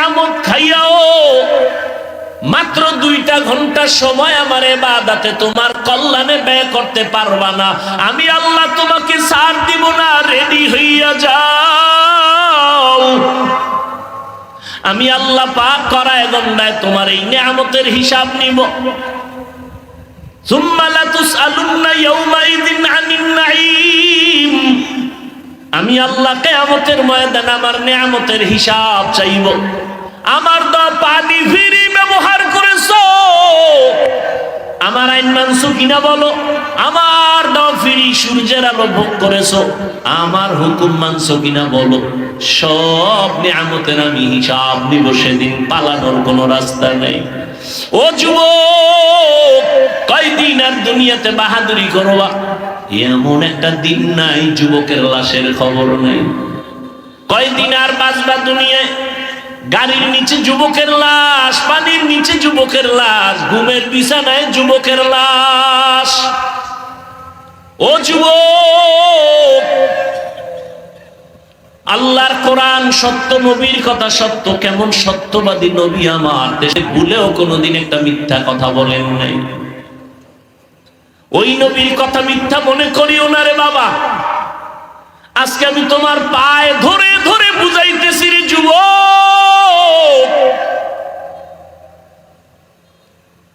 নিয়ামত খাইয়াও মাত্র দুইটা ঘন্টা সময় আমার এবাদাতে তোমার কল্যাণে ব্যয় করতে পারবা না আমি আল্লাহ তোমাকে সার দিব না রেডি হইয়া যাও আমি আল্লাহ পাক করায় গন্ডায় তোমার এই নিয়ামতের হিসাব নিব ثم لتسألن يومئذ عن النعيم আমি আল্লাহ কেয়ামতের ময়দান আমার নিয়ামতের হিসাব চাইব। আমার তো পানি ফিরি ব্যবহার করেছ। আমার আইন মানছো কিনা বলো? আমার দাও ফিরি সূর্যের আলো ভোগ করেছ। আমার হুকুম মানছো কিনা বলো? সব নিয়ামতের আমি হিসাব নিব, সেদিন পালানোর কোনো রাস্তা নেই। ও যুবক, কয়দিন আর দুনিয়াতে বাহাদুরি করবা? এমন একটা দিন নাই, যুবকের লাশের খবর নেই। কয়দিন আর বাঁচবা দুনিয়ায়? গাড়ির নিচে যুবকের লাশ, পানির নিচে যুবকের লাশ, ঘুমের বিছানায় যুবকের লাশ। ও যুবক! আল্লাহর কোরআন সত্য, নবীর কথা সত্য, কেমন সত্যবাদী নবী আমার? দেশে ভুলেও কোনোদিন একটা মিথ্যা কথা বলেন নাই। ওই নবীর কথা মিথ্যা মনে করিও না রে বাবা। আজকে আমি তোমার পায়ে ধরে ধরে বুঝাইতেছি রে যুব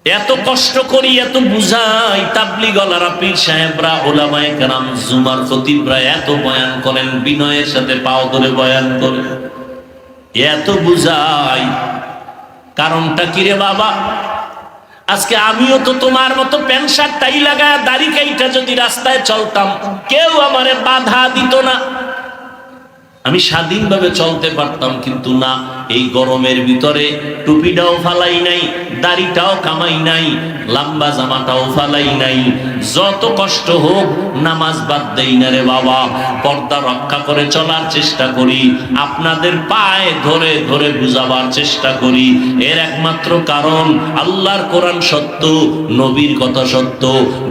এত কষ্ট করি, এত বুঝাই তাবলি গলারা পীর সাহেবরা, ওলামায়ে কেরাম, জুমার খতিবরা এত বয়ান করেন, বিনয়ের সাথে পাও ধরে বয়ান করেন। এত বুঝাই, কারণটা কি রে বাবা? আজকে আমিও তো তোমার মতো প্যান্ট শার্ট, টাই লাগা দাড়ি কাইটা যদি রাস্তায় চলতাম, কেউ আমারে বাধা দিত না। আমি স্বাধীনভাবে চলতে পারতাম কিন্তু না। এই গরমের ভিতরে টুপিটাও ফালাই নাই, দাড়িটাও কামাই নাই, লম্বা জামাটাও ফালাই নাই। যত কষ্ট হোক, নামাজ বাদ দেই না রে বাবা। পর্দা রক্ষা করে চলার চেষ্টা করি, আপনাদের পায়ে ধরে ধরে বুঝাবার চেষ্টা করি। এর একমাত্র কারণ, আল্লাহর কোরআন সত্য, নবীর কথা সত্য।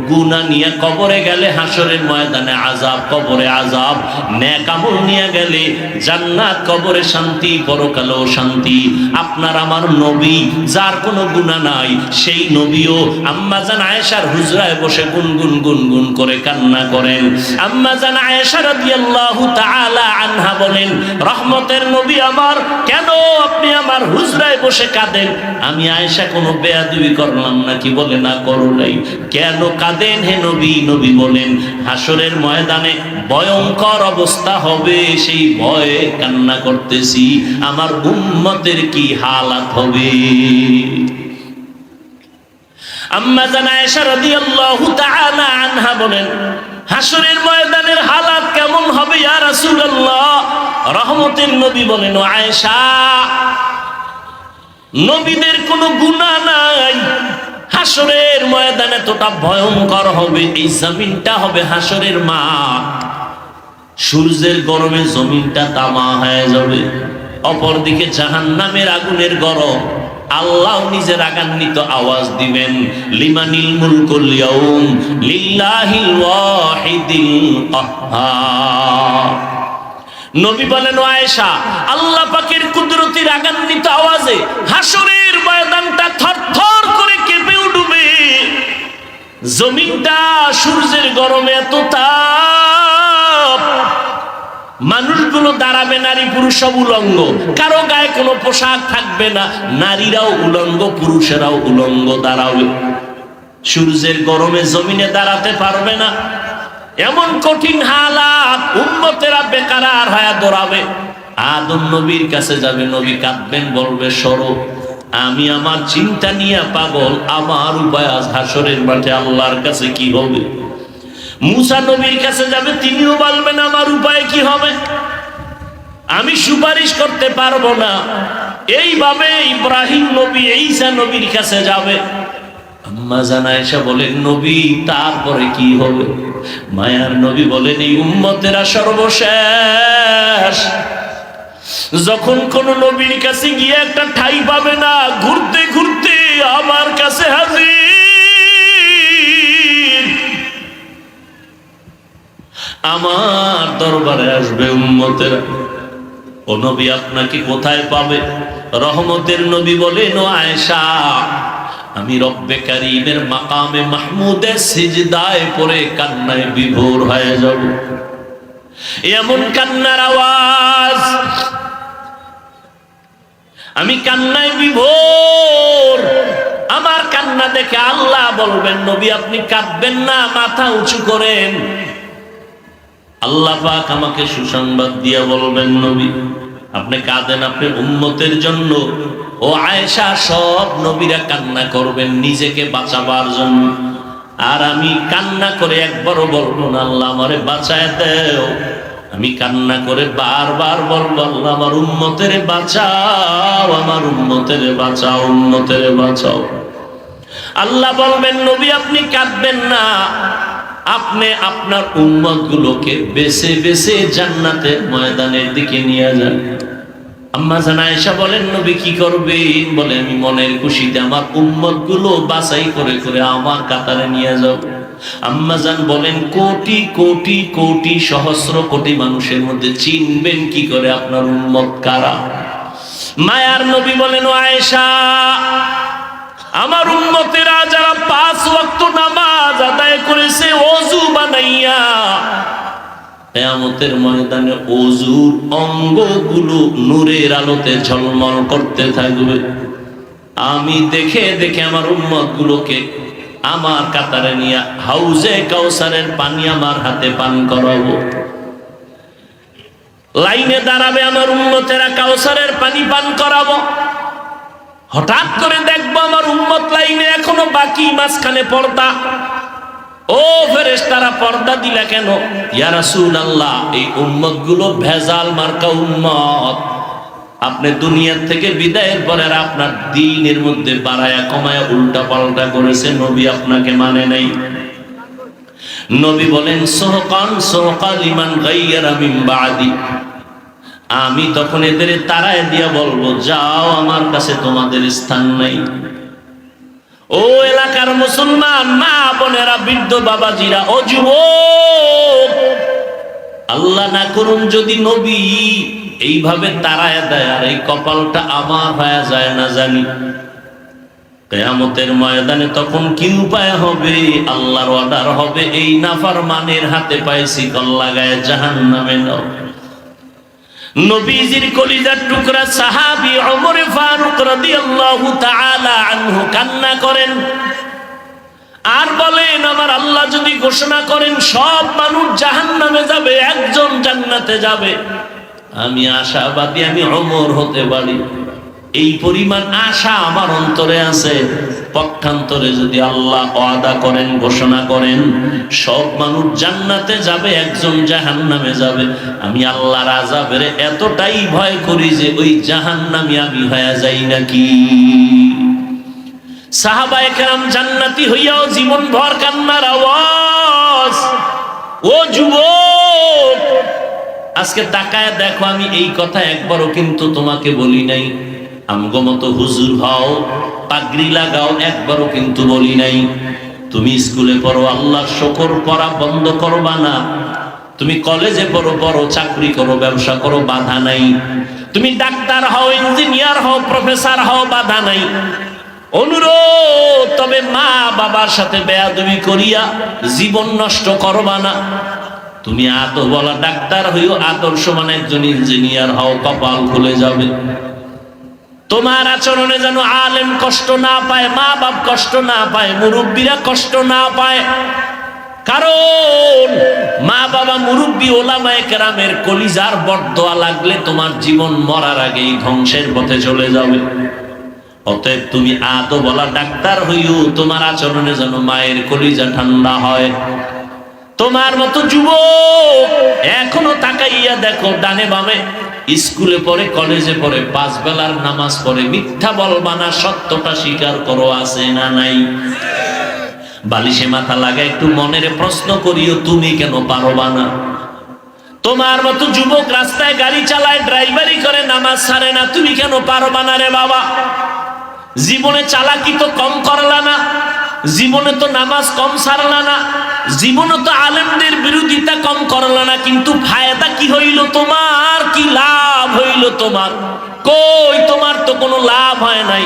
গুনা নিয়ে কবরে গেলে হাসরের ময়দানে আজাব কবরে আজাব ন্যাক আমল নিয়ে গেলে জান্নাত, কবরে শান্তি, পরকালেও শান্তি। আপনার আমার নবী, যার কোনো গুণা নাই, সেই নবীও আম্মা জান আয়েশার হুজরায় বসে গুনগুন গুনগুন করে কান্না করেন। আম্মা জান আয়েশা রাদিয়াল্লাহু তাআলা আনহা বলেন, রহমতের নবী আমার, কেন আপনি আমার হুজরায় বসে কাঁদেন? আমি আয়েশা কোনো বেয়াদবি করলাম নাকি বলে না, করো নাই। কেন কাঁদেন হে নবী? নবী বলেন হাসরের ময়দানে ভয়ঙ্কর অবস্থা হবে, সেই ভয়ে কান্না করতেছি। আমার উম্মতের কি হালাত হবে? আম্মা জান আয়েশা রাদিয়াল্লাহু তাআলা আনহা বলেন হাসরের ময়দানের হালাত কেমন হবে ইয়া রাসূলুল্লাহ? রহমতের নবী বলেন আয়েশা, নবীদের কোনো গুনাহ নাই। হাসরের ময়দানে তোটা ভয়ঙ্কর হবে, এই জমিনটা হবে হাসরের মাঠ। সূর্যের গরমে জমিনটা তামা হয়ে যাবে। অপরদিকে জাহান নামের আগুনের গরম। আল্লাহ নিজের রাগান্বিত আওয়াজ দিবেন লিমানিল মুলকুল ইয়াউম লিল্লাহিল ওয়াহিদিল কাহ্হার। নবী বলেন আয়েশা, আল্লাহ পাকের কুদরতি রাগান্বিত আওয়াজে হাসরের ময়দানটা থরথর করে কেঁপে উঠবে। জমিনটা সূর্যের গরমে এত তাপ মানুষগুলো দাঁড়াবে নারী পুরুষ সব উলঙ্গ। কারও গায়ে কোনো পোশাক থাকবে না, নারীরাও উলঙ্গ, পুরুষেরাও উলঙ্গ দাঁড়াবে। সূর্যের গরমে জমিনে দাঁড়াতে পারবে না। এমন কঠিন হালাত উম্মতেরা বেকারার হয়ে দৌড়াবে আদম নবীর কাছে যাবে, নবী কাঁদবেন, বলবে, সরো, আমি আমার চিন্তা নিয়ে পাগল, আমার উপায় হাসরের মাঠে আল্লাহর কাছে কি হবে? মুসা নবীর কাছে যাবে, তিনিও বলবেন, আমার উপায় কি হবে? আমি সুপারিশ করতে পারব না। এইভাবে ইব্রাহিম নবী, ঈসা নবীর কাছে যাবে। আম্মা জানা এসে বলেন নবী, তারপরে কি হবে? মায়ার নবী বলেন, এই উম্মতেরা সর্বশেষ। যখন কোন নবীর কাছে গিয়ে একটা ঠাই পাবে না, ঘুরতে ঘুরতে আমার কাছে হাজির। আমার দরবারে আসবে উম্মতেরা। ও নবী আপনাকে কোথায় পাবে? রহমতের নবী বলেন আয়েশা, আমি রব্বে কারিমের মাকামে মাহমুদে সিজদায় পড়ে কান্নায় বিভোর হয়ে যাব। এমন কান্নার আওয়াজ। আমি কান্নায় বিভোর। আমার কান্না দেখে আল্লাহ বলবেন, নবী, আপনি কাঁদবেন না, মাথা উঁচু করেন। আল্লাহ পাক আমাকে সুসংবাদ দিয়া বলবেন নবী। আপনি কাঁদেন, আপনি উম্মতের জন্য। ও আয়েশা, সব নবীরা কান্না করবেন, নিজেকে বাঁচাবার জন্য। আর আমি কান্না করে একবারও বলব না, আল্লাহ আমারে বাঁচায় দেও। আমি কান্না করে বারবার বলব, আল্লাহ আমার উম্মতের বাঁচাও, আমার উম্মতের বাঁচাও উম্মতের বাঁচাও। আল্লাহ বলবেন, নবী আপনি কাঁদবেন না। আপনি আপনার উম্মত গুলোকে বেছে বেছে জান্নাতের ময়দানের দিকে নিয়ে যান। আম্মা জানা এসা বলেন, নবী কি করবে বলে, আমি মনের খুশিতে আমার উম্মতগুলো বাছাই করে করে আমার কাতারে নিয়ে যাও। আম্মা জান বলেন, কোটি কোটি কোটি সহস্র কোটি মানুষের মধ্যে চিনবেন কি করে আপনার উম্মত কারা? মায়ার নবী বলেন আয়েশা আমার উম্মতেরা যারা পাঁচ ওয়াক্ত নামাজ আদায় করেছে, অজু বানাইয়া কেয়ামতের ময়দানে অজুর অঙ্গগুলো নূরের আলোতে ঝলমল করতে থাকবে। আমি দেখে দেখে আমার উম্মত গুলোকে আমার কাতারে নিয়ে হাউজে কাউসারের পানি আমার হাতে পান করাবো। লাইনে দাঁড়াবে আমার উম্মতেরা কাউসারের পানি পান করাবো। হঠাৎ করে দেখব আমার উম্মত লাইনে এখনও বাকি মাঝখানে পর্দা। ও ফেরেস তারা পর্দা দিলা কেন? ইয়া রাসূলুল্লাহ, এই উম্মতগুলো ভেজাল মার্কা উম্মত। আপনি দুনিয়ার থেকে বিদায়ের পরে আপনার দিনের মধ্যে বাড়ায়া কমায়া উল্টা পাল্টা করেছে, নবী আপনাকে মানে নাই। নবী বলেন, সোহকান সোহকাল ইমান গাইয়ারা মিন বাদি। আমি তখন এদের তারায় দিয়া বলব, যাও আমার কাছে, তোমাদের স্থান নাই। ও এলাকার মুসলমান, মা বোনেরা, বৃদ্ধ বাবাজিরা, ও যুবক, আল্লাহ না করুন যদি নবী, এইভাবে তারায় দেয়, আর এই কপালটা আমার হয়ে যায় না জানি। কেয়ামতের ময়দানে তখন কি উপায় হবে? আল্লাহর অর্ডার হবে, এই নাফার মানের হাতে পাইছি কল্লা গায়ে জাহান নামে নাও। নবীজির কলিজার টুকরা সাহাবি অমরে ফারুক রাদিয়াল্লাহু তাআলা আনহু কান্না করেন। আর বলেন, আমার আল্লাহ যদি ঘোষণা করেন, সব মানুষ জাহান্নামে যাবে, একজন জান্নাতে যাবে। আমি আশাবাদী, আমি অমর হতে পারি। এই পরিমাণ আশা আমার অন্তরে আছে। পক্ষান্তরে যদি আল্লাহ ওয়াদা করেন, ঘোষণা করেন, সব মানুষ জান্নাতে যাবে, একজন জাহান্নামে যাবে। আমি আল্লাহ রাজা আযাবের এতটাই ভয় করি যে ওই জাহান্নামে আমি হয়ে যাই নাকি। সাহাবা জান্নাতি হইয়াও জীবন ভর কান্নার আওয়াজ। ও যুবক, আজকে তাকায় দেখো, আমি এই কথা একবারও কিন্তু তোমাকে বলি নাই। আমগো মতো হুজুর হও, পাগড়ি লাগাও, একবারও কিন্তু বলি নাই। তুমি স্কুলে পড়ো আল্লাহর শকর করা বন্ধ করবা না। তুমি কলেজে পড়ো পড়ো, চাকরি করো, ব্যবসা করো, বাধা নাই। তুমি ডাক্তার হও, ইঞ্জিনিয়ার হও, প্রফেসর হও, বাধা নাই। অনুরোধ, তবে মা বাবার সাথে বেয়াদবি করিয়া জীবন নষ্ট করবা না। তুমি আত বলা ডাক্তার হইও আদর্শমান একজন ইঞ্জিনিয়ার হও, কপাল খুলে যাবে। তোমার আচরণে যেন আলেম কষ্ট না পায় মা বাপ কষ্ট না পায়, মুরব্বীরা কষ্ট না পায়। কারণ মা বাবা মুরব্বী, ওলামায়ে কেরামের কলিজার বরদোয়া লাগলে তোমার জীবন মরার আগেই ধ্বংসের পথে চলে যাবে। অতএব তুমি আদো বলা ডাক্তার হইও, তোমার আচরণে যেন মায়ের কলিজা ঠান্ডা হয়। তোমার মতো যুবক এখনও তাকাইয়া দেখো, ডানে বামে। স্কুলে পড়ে, কলেজে পড়ে পাঁচ বেলার নামাজ পড়ে, মিথ্যা বলবা না সত্যটা স্বীকার করো, আছে না নাই? বালিশে মাথা লাগা একটু মনের প্রশ্ন করিও, তুমি কেন পারবা না? তোমার মতো যুবক রাস্তায় গাড়ি চালায় ড্রাইভারি করে, নামাজ ছাড়ে না, তুমি কেন পারবা না রে বাবা? জীবনে চালাকি তো কম করলা না। জীবনে তো নামাজ কম সারলা না। জীবনে তো আলেমদের বিরোধিতা কম করলা না, কিন্তু ফায়দা কি হইল তোমার? কি লাভ হইল তোমার? কই তোমার তো কোনো লাভ হয় নাই।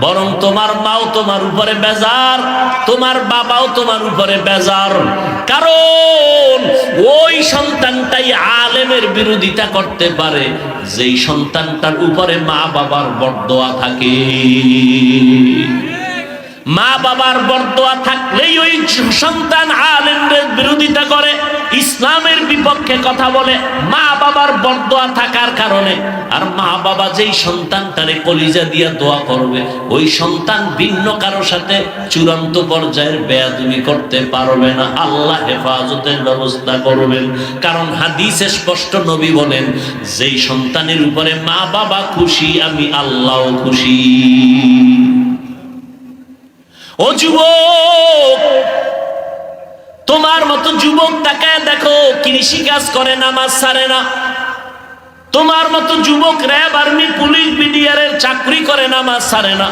বরং তোমার মাও তোমার উপরে বেজার, তোমার বাবাও তোমার উপরে বেজার। কারণ ওই সন্তানটাই আলেমের বিরোধিতা করতে পারে, যেই সন্তানটার উপরে মা বাবার বরদোয়া থাকে। মা বাবার বরদোয়া থাকলেই ওই সন্তান আলেমদের বিরোধিতা করে, ইসলামের বিপক্ষে কথা বলে, মা বাবার বরদোয়া থাকার কারণে। আর মা বাবা যেই সন্তানটারে কলিজা দিয়া দোয়া করবে, ওই সন্তান ভিন্ন কারও সাথে চূড়ান্ত পর্যায়ের বেয়াদুমি করতে পারবে না। আল্লাহ হেফাজতের ব্যবস্থা করবেন। কারণ হাদিসে স্পষ্ট নবী বলেন, যেই সন্তানের উপরে মা বাবা খুশি, আমি আল্লাহ খুশি। ও যুবক, তোমার মতো যুবক তাকায় দেখো, কৃষি কাজ করে নামাজ সারে না। তোমার মতো যুবক র্যাব আর্মি, পুলিশ বিডিআরের চাকরি করে নামাজ সারে না।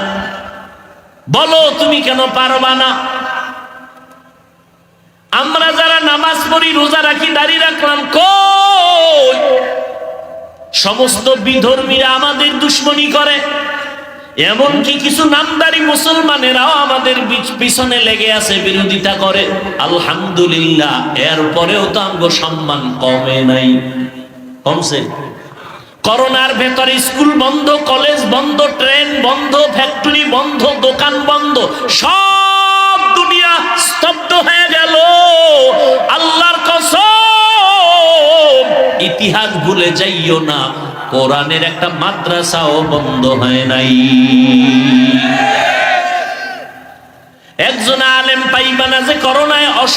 বলো, তুমি কেন পারবা না? আমরা যারা নামাজ পড়ি, রোজা রাখি দাঁড়িয়ে রাখলাম, কই? সমস্ত বিধর্মীরা আমাদের দুশ্মনী করে। এমনকি কিছু নামদারি মুসলমানেরাও আমাদের পিছনে লেগে আছে, বিরোধিতা করে। আলহামদুলিল্লাহ, এরপরেও তো আমগো সম্মান কমে নাই। কমছে। করোনার ভেতরে স্কুল বন্ধ, কলেজ বন্ধ, ট্রেন বন্ধ, ফ্যাক্টরি বন্ধ, দোকান বন্ধ, সব দুনিয়া স্তব্ধ হয়ে গেল। আল্লাহর কসম, ইতিহাস ভুলে যাইও না। কোরআনের একটা মাদ্রাসাও বন্ধ হয় নাই। একজন আলেম পাইবা না যে করোনায় অস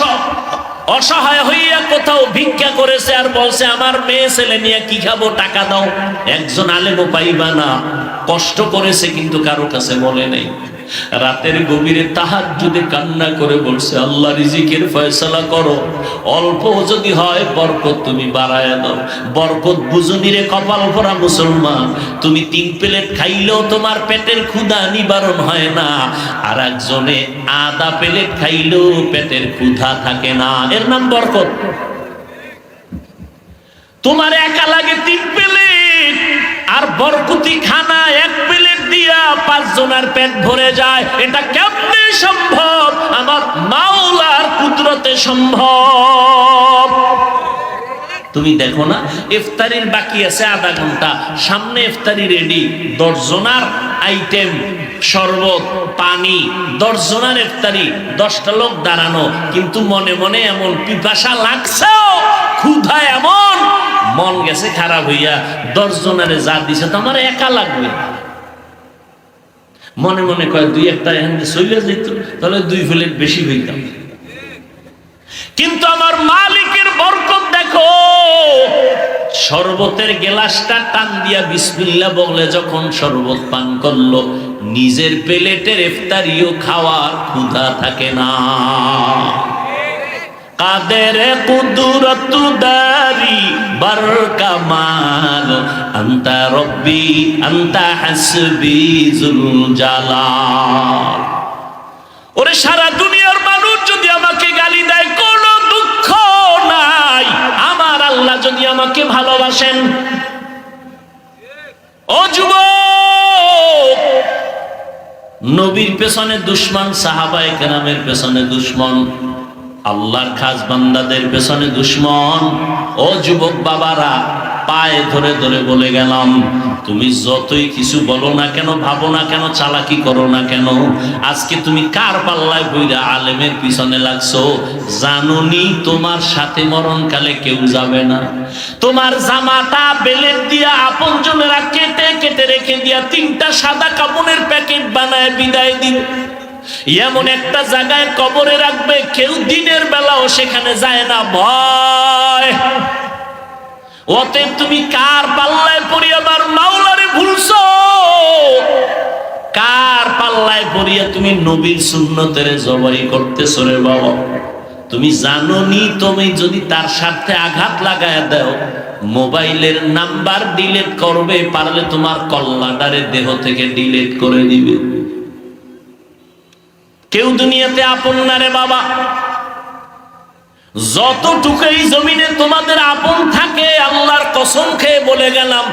অসহায় হইয়া কোথাও ভিক্ষা করেছে আর বলছে, আমার মেয়ে ছেলে নিয়ে কি খাব? টাকা দাও। একজন আলেমও পাইবা না কষ্ট করেছে কিন্তু কারও কাছে বলে নেই। রাতের গভীরে তাহার যদি কান্না করে বলছে, আল্লাহ রিজিকের ফয়সালা করো। অল্প যদি হয়, বরকত তুমি বাড়ায় দাও। বরকত বুঝুনি রে কপাল ভরা মুসলমান। তুমি তিন প্লেট খাইলেও তোমার পেটের ক্ষুধা নিবারণ হয় না। আর একজনে আদা প্লেট খাইলেও পেটের ক্ষুধা থাকে না। এর নাম বরকত। তোমার একা লাগে তিন প্লেট। আর বরকুতি খানা এক প্লেট দিয়া পাঁচ জনের পেট ভরে যায়। এটা কেমনে সম্ভব? আমার মাওলার কুদরতে সম্ভব। তুমি দেখো না, ইফতারির বাকি আছে আধা ঘণ্টা। সামনে ইফতারি রেডি দশজনার আইটেম শরবত, পানি। দশজনার ইফতারি, দশটা লোক দাঁড়ানো। কিন্তু মনে মনে এমন পিপাসা লাগছে ক্ষুধা এমন মন গেছে খারাপ হইয়া দশজনারে যা দিছে তো আমার একা লাগবে। মনে মনে কয়, দুই একটা এখানে চলে যেত তাহলে দুই প্লেট বেশি হইতাম। কিন্তু আমার মালিকের বরকত দেখো, শরবতের গেলাসটা টান দিয়া বিসমিল্লা বলে যখন শরবত পান করল, নিজের প্লেটের ইফতারিও খাওয়ার ক্ষুধা থাকে না। কাদের কুদরত দারি বর কামাল আন্তা রব্বি, আন্তা হাসবি জুল জালাল। ওরে সারা দুনিয়ার মানুষ যদি আমাকে গালি দেয়, কোনো দুঃখ নাই। আমার আল্লাহ যদি আমাকে ভালোবাসেন। ও যুব নবীর পেছনে দুশ্মন, সাহাবায়ে কেরামের পেছনে দুশ্মন। আল্লাহর খাস বান্দাদের পেছনে দুশ্মন। ও যুবক বাবারা, পায়ে ধরে ধরে বলে গেলাম, তুমি যতই কিছু বলো না কেন, ভাবো না কেন, চালাকি করো না কেন? আজকে তুমি কার পাল্লায় বইরা আলেমের পিছনে লাগছো? জানুনি তোমার সাথে মরণকালে কেউ যাবে না। তোমার জামাটা বেলের দিয়া আপন জনেরা কেটে কেটে রেখে দিয়া তিনটা সাদা কাপড়ের প্যাকেট বানায় বিদায় দিবে। এমন একটা জায়গায় কবরে রাখবে, কেউ দিনের বেলাও সেখানে যায় না, ভয়। অতএব তুমি কার পাল্লায় পড়ি আমার মাওলারে ভুলছো? কার পাল্লায় পড়িয়া তুমি নবীর সুন্নতের জবাই করতেছো রে বাবা? তুমি জানো নি তুমি যদি তার সাথে আঘাত লাগায় দাও, মোবাইলের নাম্বার ডিলেট করবে, পারলে তোমার কল্লাডারে দেহ থেকে ডিলেট করে দিবে। কেউ দুনিয়াতে আপন না রে বাবা। যতটুকু এই জমিনে তোমাদের আপন থাকে, আল্লাহর কসম খেয়ে বলে গেলাম,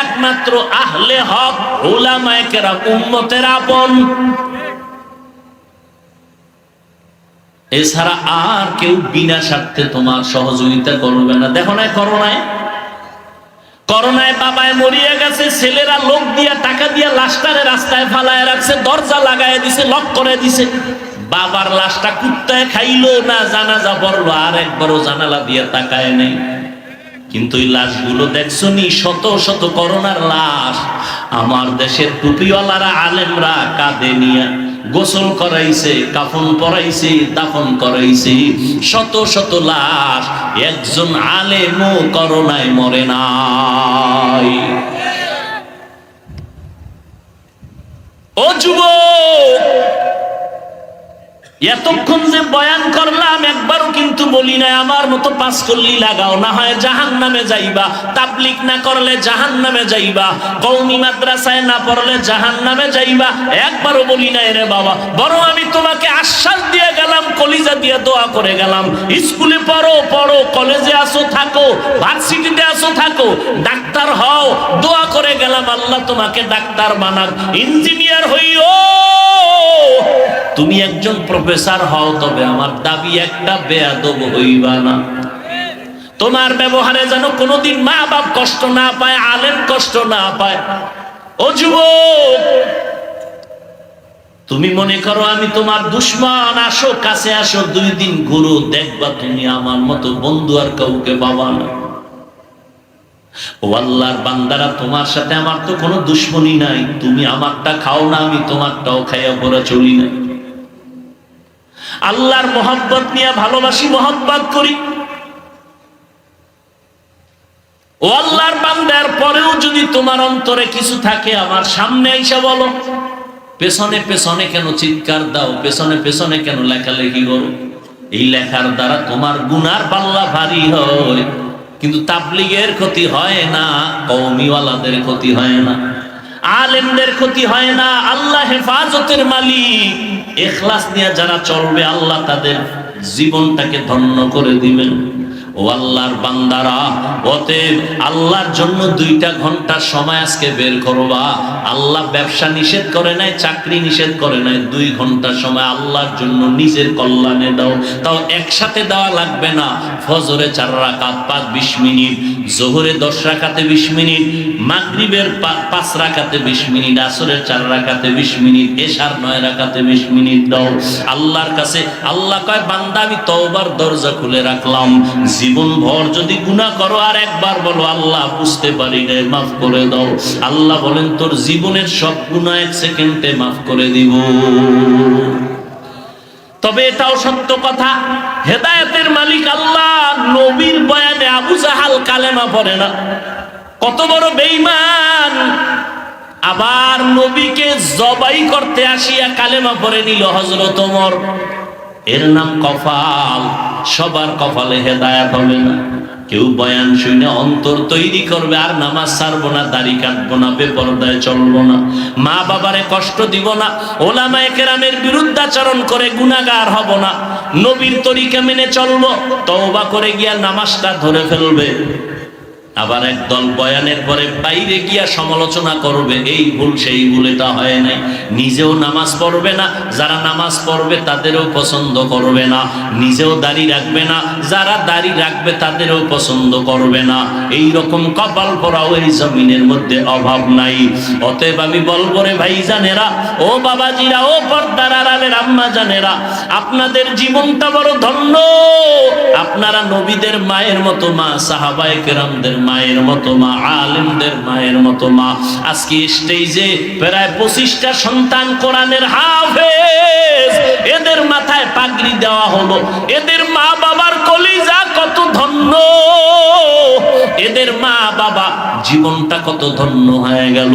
একমাত্র আহলে হক ওলামায়ে কেরাম, উম্মতের আপন। এছাড়া আর কেউ বিনা স্বার্থে তোমার সহযোগিতা করবে না। দেখো না করোনায়? করোনায় বাবায় মরিয়া গেছে, ছেলেরা লোক দিয়া, টাকা দিয়া লাশটারে রাস্তায় ফালায় রাখছে, দরজা লাগায় দিছে, লক করে দিছে। বাবার লাশটা কুত্তায় খাইলো না, জানাজা পড়ল, আর একবারও জানালা দিয়ে তাকায় নেই। কিন্তু এই লাশগুলো দেখছ নি? শত শত করোনার লাশ। আমার দেশের টুপিওয়ালারা, আলেমরা কাঁদে নিয়ে। গোসল করাইছে, কাফন পরাইছে, দাফন করাইছে। শত শত লাশ একজন আলেমও করোনায় মরে নাই। ও যুবক! এতক্ষণ যে বয়ান করলাম, একবারও কিন্তু বলি না আমার মতো পাস করলি লাগাও, না হয় জাহান নামে যাইবা। তাবলিক না করলে জাহান নামে যাইবা। কৌমি মাদ্রাসায় না পড়লে জাহান নামে যাইবা। একবারও বলি না রে বাবা। বরং আমি তোমাকে আশ্বাস দিয়ে গেলাম, কলিজা দিয়ে দোয়া করে গেলাম। স্কুলে পড়ো পড়ো, কলেজে আসো, থাকো, ভার্সিটিতে আসো, থাকো, ডাক্তার হও, দোয়া করে গেলাম, আল্লাহ তোমাকে ডাক্তার বানাক। ইঞ্জিনিয়ার হইও তুমি একজন প্রফেসর হও তবে আমার দাবি একটা, বেয়াদব হইবা না। তোমার ব্যবহারে যেন কোনোদিন মা বাপ কষ্ট না পায়, আলেম কষ্ট না পায়। ও যুবক, তুমি মনে করো আমি তোমার দুশ্মন, আসো, কাছে আসো, দুই দিন ঘুরো, দেখবা তুমি আমার মতো বন্ধু আর কাউকে পাবা না। বান্দারা, তোমার সাথে আমার তো কোনো দুশ্মনী নাই। তুমি আমারটা খাও না, আমি তোমারটাও খাইয়া পড়া চলি না আল্লাহর মোহাব্বত নিয়ে ভালোবাসি, মোহাব্বত করি। ও আল্লাহর বান্দার পরেও যদি তোমার অন্তরে কিছু থাকে, আমার সামনে এসে বলো, পেছনে পেছনে কেন চিৎকার দাও, পেছনে পেছনে কেন লেখালেখি করো? এই লেখার দ্বারা তোমার গুনার পাল্লা ভারী হয়, কিন্তু তাবলিগের ক্ষতি হয় না কৌমিওয়ালাদের ক্ষতি হয় না। আলেমদের ক্ষতি হয় না, আল্লাহ হেফাজতের মালিক। এখলাস নিয়ে যারা চলবে, আল্লাহ তাদের জীবনটাকে ধন্য করে দিবেন। ও আল্লাহর বান্দারা, অতএব আল্লাহর জন্য দুইটা ঘণ্টা সময় আজকে বের করবা। আল্লাহ ব্যবসা নিষেধ করে নাই, চাকরি নিষেধ করে নাই, দুই ঘণ্টা সময় আল্লাহর জন্য নিজের কল্যাণে দাও। তাও একসাথে দেওয়া লাগবে না। ফজরে চার রাকাত, পাঁচ, বিশ মিনিট, জোহরে দশ রাকাতে বিশ মিনিট, মাগরিবের পাঁচ রাকাতে বিশ মিনিট, আসরের চার রাকাতে বিশ মিনিট, এশার নয় রাকাতে বিশ মিনিট দাও। আল্লাহর কাছে, আল্লাহ কয়, বান্দা, আমি তওবার দরজা খুলে রাখলাম। জীবন ভর যদি গুনাহ করো, আর একবার বলো, আল্লাহ বুঝতে পারি রে মাফ করে দাও। আল্লাহ বলেন, তোর জীবনের সব গুনাহ এক সেকেন্ডে মাফ করে দিব। তবে এটাও সত্য কথা, হেদায়েতের মালিক আল্লাহ, নবীর বয়ানে আবু জাহাল কালেমা পড়ে না। কত বড় বেঈমান। আবার নবীকে জবাই করতে আসিয়া কালেমা পড়ে নিল হযরত ওমর। এর নাম কফাল। সবার কপালে হেদায়াত হবে না। কেউ বয়ান শুনে অন্তর তৈরি করবে, আর নামাজ ছাড়বো না, দাড়ি কাটবো না, বেপরদায় চলবো না। মা বাবারে কষ্ট দিব না, ওলামায়ে কেরামের বিরুদ্ধাচরণ করে গুনাহগার হব না। নবীর তরিকা মেনে চলবো, তওবা করে গিয়া নামাজটা ধরে ফেলবে। আবার একদল বয়ানের পরে বাইরে গিয়া সমালোচনা করবে, এই ভুল, সেই ভুল, এটা হয় নাই। নিজেও নামাজ পড়বে না, যারা নামাজ পড়বে তাদেরও পছন্দ করবে না। নিজেও দাড়ি রাখবে না, যারা দাড়ি রাখবে তাদেরও পছন্দ করবে না। এই রকম কপাল পরাও এই জমিনের মধ্যে অভাব নাই। অতএব আমি বলব ভাই জানেরা ও বাবাজিরা, ও পর্দার আড়ালের আম্মা জানেরা আপনাদের জীবনটা বড় ধন্য। আপনারা নবীদের মায়ের মতো মা, সাহাবায়ে কেরামদের মায়ের মতো মা, আলেমদের মায়ের মতো মা। আজকে স্টেজে প্রায় পঁচিশটা সন্তান কোরআনের হাফেজ। এদের মাথায় পাগড়ি দেওয়া হলো। এদের মা বাবার কলিজা কত ধন্য। এদের মা বাবা জীবনটা কত ধন্য হয়ে গেল।